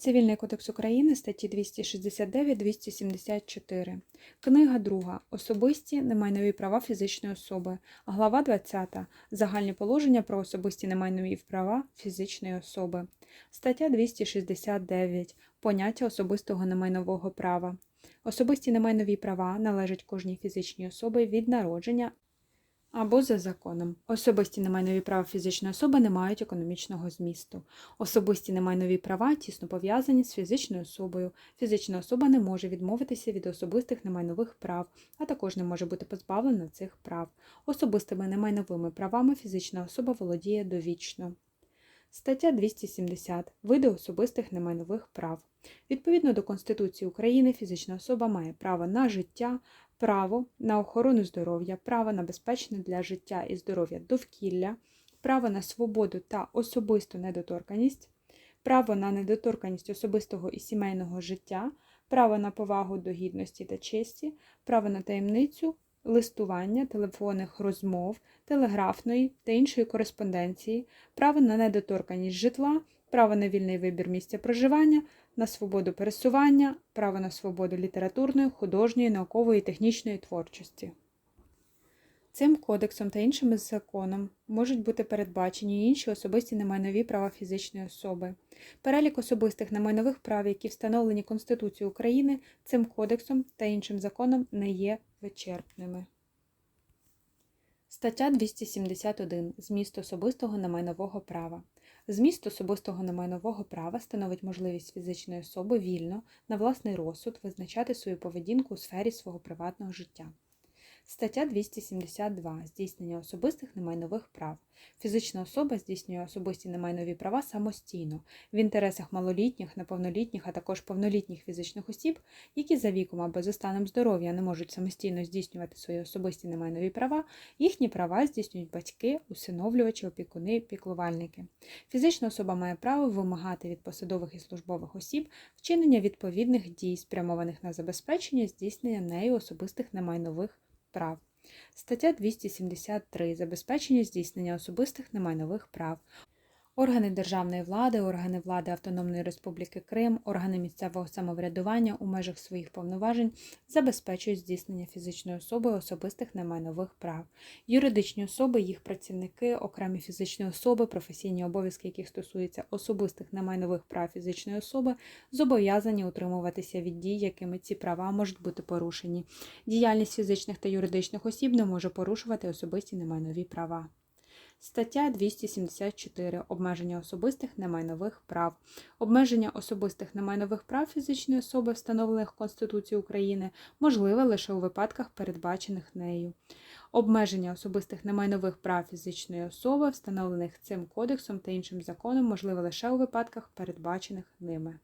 Цивільний кодекс України, статті 269-274. Книга 2. Особисті немайнові права фізичної особи. Глава 20. Загальні положення про особисті немайнові права фізичної особи. Стаття 269. Поняття особистого немайнового права. Особисті немайнові права належать кожній фізичній особі від народження або за законом. Особисті немайнові права фізичної особи не мають економічного змісту. Особисті немайнові права тісно пов'язані з фізичною особою. Фізична особа не може відмовитися від особистих немайнових прав, а також не може бути позбавлена цих прав. Особистими немайновими правами фізична особа володіє довічно. Стаття 270. Види особистих немайнових прав. Відповідно до Конституції України, фізична особа має право на життя, право на охорону здоров'я, право на безпечне для життя і здоров'я довкілля, право на свободу та особисту недоторканність, право на недоторканність особистого і сімейного життя, право на повагу до гідності та честі, право на таємницю, листування, телефонних розмов, телеграфної та іншої кореспонденції, право на недоторканність житла, право на вільний вибір місця проживання, на свободу пересування, право на свободу літературної, художньої, наукової і технічної творчості. Цим кодексом та іншими законом можуть бути передбачені інші особисті немайнові права фізичної особи. Перелік особистих немайнових прав, які встановлені Конституцією України, цим кодексом та іншим законом не є вичерпними. Стаття 271. Зміст особистого немайнового права. Зміст особистого немайнового права становить можливість фізичної особи вільно, на власний розсуд, визначати свою поведінку у сфері свого приватного життя. Стаття 272. Здійснення особистих немайнових прав. Фізична особа здійснює особисті немайнові права самостійно в інтересах малолітніх, неповнолітніх, а також повнолітніх фізичних осіб, які за віком або за станом здоров'я не можуть самостійно здійснювати свої особисті немайнові права, їхні права здійснюють батьки, усиновлювачі, опікуни, піклувальники. Фізична особа має право вимагати від посадових і службових осіб вчинення відповідних дій, спрямованих на забезпечення здійснення нею особистих немайнових прав. Стаття 273. Забезпечення здійснення особистих немайнових прав. Органи державної влади, органи влади Автономної Республіки Крим, органи місцевого самоврядування у межах своїх повноважень забезпечують здійснення фізичної особи особистих немайнових прав. Юридичні особи, їх працівники, окремі фізичні особи, професійні обов'язки, яких стосуються особистих немайнових прав фізичної особи, зобов'язані утримуватися від дій, якими ці права можуть бути порушені. Діяльність фізичних та юридичних осіб не може порушувати особисті немайнові права. Стаття 274. Обмеження особистих немайнових прав. Обмеження особистих немайнових прав фізичної особи, встановлених Конституцією України, можливе лише у випадках, передбачених нею. Обмеження особистих немайнових прав фізичної особи, встановлених цим кодексом та іншим законом, можливе лише у випадках, передбачених ними.